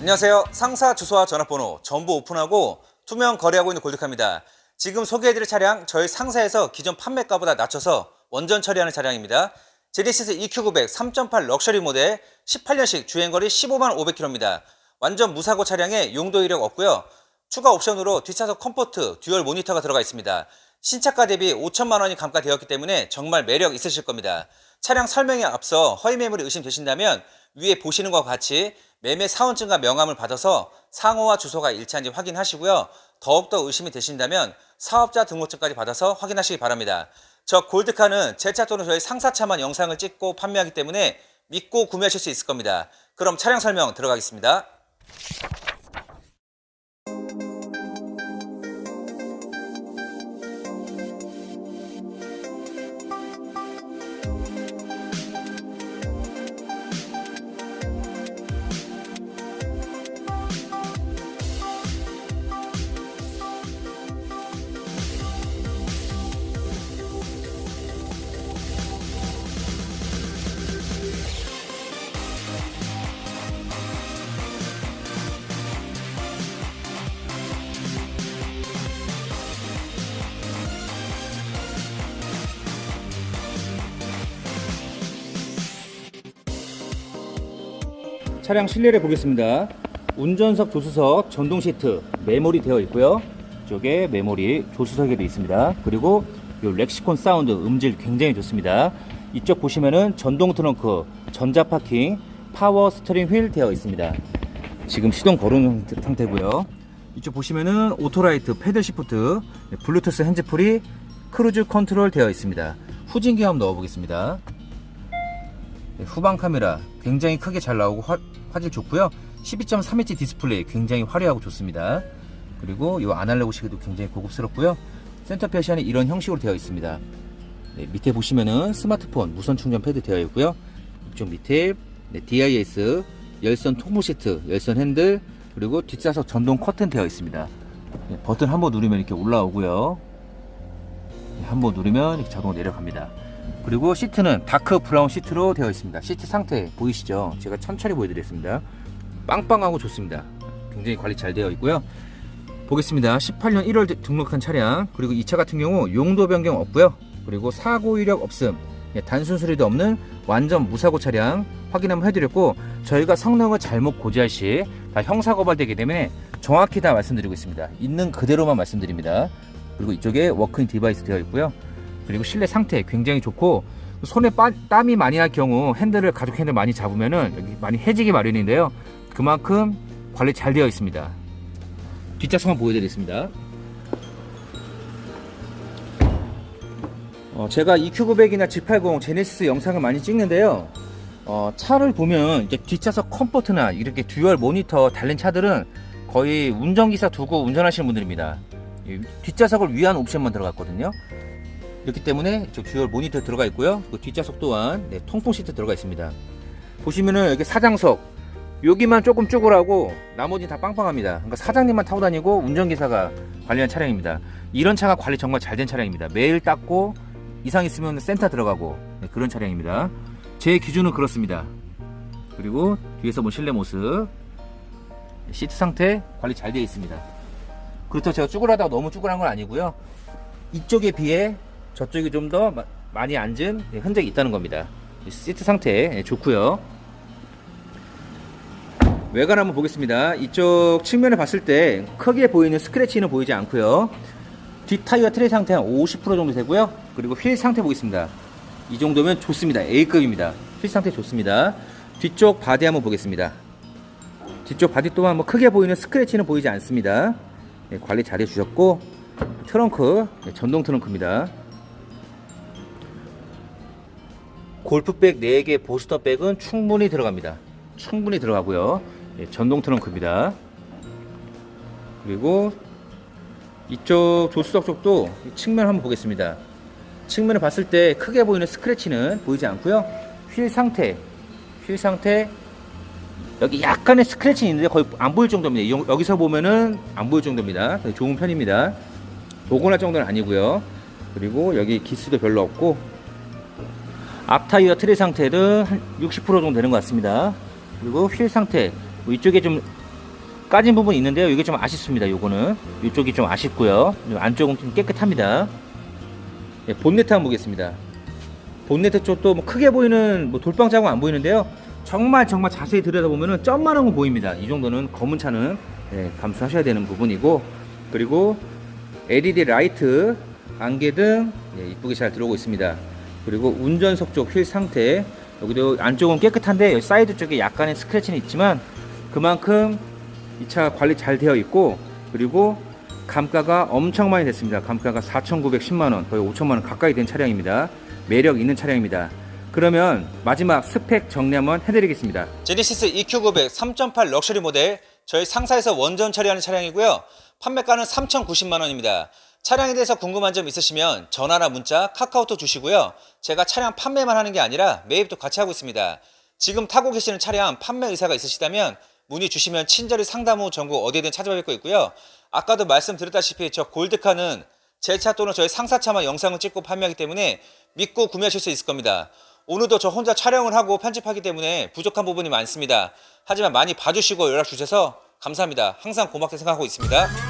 안녕하세요. 상사 주소와 전화번호 전부 오픈하고 투명 거래하고 있는 골드카입니다. 지금 소개해드릴 차량 저희 상사에서 기존 판매가보다 낮춰서 원전 처리하는 차량입니다. 제네시스 EQ900 3.8 럭셔리 모델 18년식 주행거리 15만 500km입니다. 완전 무사고 차량에 용도 이력 없고요. 추가 옵션으로 뒷차석 컴포트, 듀얼 모니터가 들어가 있습니다. 신차가 대비 5천만 원이 감가되었기 때문에 정말 매력 있으실 겁니다. 차량 설명에 앞서 허위 매물이 의심되신다면 위에 보시는 것과 같이 매매 사원증과 명함을 받아서 상호와 주소가 일치한지 확인하시고요. 더욱더 의심이 되신다면 사업자 등록증까지 받아서 확인하시기 바랍니다. 저 골드카는 제 차 또는 저희 상사차만 영상을 찍고 판매하기 때문에 믿고 구매하실 수 있을 겁니다. 그럼 차량 설명 들어가겠습니다. 차량 실내를 보겠습니다. 운전석, 조수석, 전동 시트, 메모리 되어 있고요. 이쪽에 메모리, 조수석에 되어 있습니다. 그리고 이 렉시콘 사운드 음질 굉장히 좋습니다. 이쪽 보시면은 전동 트렁크, 전자 파킹, 파워 스터링 휠 되어 있습니다. 지금 시동 걸은 상태고요. 이쪽 보시면은 오토라이트, 패들 시프트, 네, 블루투스 핸즈프리, 크루즈 컨트롤 되어 있습니다. 후진기 한번 넣어보겠습니다. 네, 후방 카메라 굉장히 크게 잘 나오고 화, 화질 좋고요. 12.3인치 디스플레이 굉장히 화려하고 좋습니다. 그리고 이 아날로그 시계도 굉장히 고급스럽고요. 센터 패션이 이런 형식으로 되어 있습니다. 네, 밑에 보시면은 스마트폰 무선 충전 패드 되어 있고요. 이쪽 밑에 네, DIS 열선 통보 시트 열선 핸들 그리고 뒷좌석 전동 커튼 되어 있습니다. 네, 버튼 한 번 누르면 이렇게 올라오고요. 네, 한번 누르면 이렇게 자동으로 내려갑니다 그리고 시트는 다크 브라운 시트로 되어 있습니다. 시트 상태 보이시죠? 제가 천천히 보여드리겠습니다. 빵빵하고 좋습니다. 굉장히 관리 잘 되어 있고요. 보겠습니다. 18년 1월 등록한 차량 그리고 이 차 같은 경우 용도 변경 없고요. 그리고 사고 이력 없음 예, 단순 수리도 없는 완전 무사고 차량 확인 한번 해드렸고 저희가 성능을 잘못 고지할 시 다 형사 고발되기 때문에 정확히 다 말씀드리고 있습니다. 있는 그대로만 말씀드립니다. 그리고 이쪽에 워킹 디바이스 되어 있고요. 그리고 실내 상태 굉장히 좋고 손에 빠, 땀이 많이 날 경우 핸들을 가죽 핸들 많이 잡으면은 여기 많이 해지기 마련인데요. 그만큼 관리 잘 되어 있습니다. 뒷좌석 한번 보여드리겠습니다. 어, 제가 EQ900이나 G80 제네시스 영상을 많이 찍는데요. 어, 차를 보면 이제 뒷좌석 컴포트나 이렇게 듀얼 모니터 달린 차들은 거의 운전기사 두고 운전하시는 분들입니다. 이 뒷좌석을 위한 옵션만 들어갔거든요. 이렇기 때문에 저 듀얼 모니터 들어가 있고요. 그 뒷좌석 또한 네, 통풍 시트 들어가 있습니다. 보시면은 여기 사장석 여기만 조금 쭈글하고 나머지 다 빵빵합니다. 그러니까 사장님만 타고 다니고 운전기사가 관리한 차량입니다. 이런 차가 관리 정말 잘 된 차량입니다. 매일 닦고 이상 있으면 센터 들어가고 네, 그런 차량입니다. 제 기준은 그렇습니다. 그리고 뒤에서 본 실내 모습 시트 상태 관리 잘 되어 있습니다. 그렇다고 제가 쭈글하다가 너무 쭈글한 건 아니고요. 이쪽에 비해 저쪽이 좀 더 많이 앉은 흔적이 있다는 겁니다. 시트 상태 예, 좋고요. 외관 한번 보겠습니다. 이쪽 측면을 봤을 때 크게 보이는 스크래치는 보이지 않고요. 뒷 타이어 트레이 상태 한 50% 정도 되고요. 그리고 휠 상태 보겠습니다. 이 정도면 좋습니다. A급입니다. 휠 상태 좋습니다. 뒤쪽 바디 한번 보겠습니다. 뒤쪽 바디 또한 뭐 크게 보이는 스크래치는 보이지 않습니다. 예, 관리 잘 해 주셨고 트렁크 예, 전동 트렁크입니다. 골프백 4개 보스터백은 충분히 들어갑니다. 충분히 들어가고요. 예, 전동 트렁크입니다. 그리고 이쪽 조수석 쪽도 이 측면 한번 보겠습니다. 측면을 봤을 때 크게 보이는 스크래치는 보이지 않고요. 휠 상태, 휠 상태 여기 약간의 스크래치 있는데 거의 안 보일 정도입니다. 여- 여기서 보면은 안 보일 정도입니다. 좋은 편입니다. 도건할 정도는 아니고요. 그리고 여기 기스도 별로 없고 앞 타이어 트레 상태는 한 60% 정도 되는 것 같습니다. 그리고 휠 상태 뭐 이쪽에 좀 까진 부분이 있는데요. 이게 좀 아쉽습니다. 요거는 이쪽이 좀 아쉽고요. 요 안쪽은 좀 깨끗합니다. 예, 본네트 한번 보겠습니다. 본네트 쪽도 뭐 크게 보이는 뭐 돌방 자국 안 보이는데요. 정말 정말 자세히 들여다보면은 점만한 건 보입니다. 이 정도는 검은 차는 예, 감수하셔야 되는 부분이고 그리고 LED 라이트, 안개등 예, 이쁘게 잘 들어오고 있습니다. 그리고 운전석 쪽 휠 상태 여기도 안쪽은 깨끗한데 여기 사이드 쪽에 약간의 스크래치는 있지만 그만큼 이 차 관리 잘 되어 있고 그리고 감가가 엄청 많이 됐습니다. 감가가 4,910만 원, 거의 5천만 원 가까이 된 차량입니다. 매력 있는 차량입니다. 그러면 마지막 스펙 정리 한번 해드리겠습니다. 제네시스 EQ900 3.8 럭셔리 모델 저희 상사에서 원전 처리하는 차량이고요. 판매가는 3,090만 원입니다. 차량에 대해서 궁금한 점 있으시면 전화나 문자, 카카오톡 주시고요. 제가 차량 판매만 하는 게 아니라 매입도 같이 하고 있습니다. 지금 타고 계시는 차량 판매 의사가 있으시다면 문의 주시면 친절히 상담 후 전국 어디든 찾아뵐 거 있고요. 아까도 말씀드렸다시피 저 골드카는 제 차 또는 저희 상사차만 영상을 찍고 판매하기 때문에 믿고 구매하실 수 있을 겁니다. 오늘도 저 혼자 촬영을 하고 편집하기 때문에 부족한 부분이 많습니다. 하지만 많이 봐주시고 연락 주셔서 감사합니다. 항상 고맙게 생각하고 있습니다.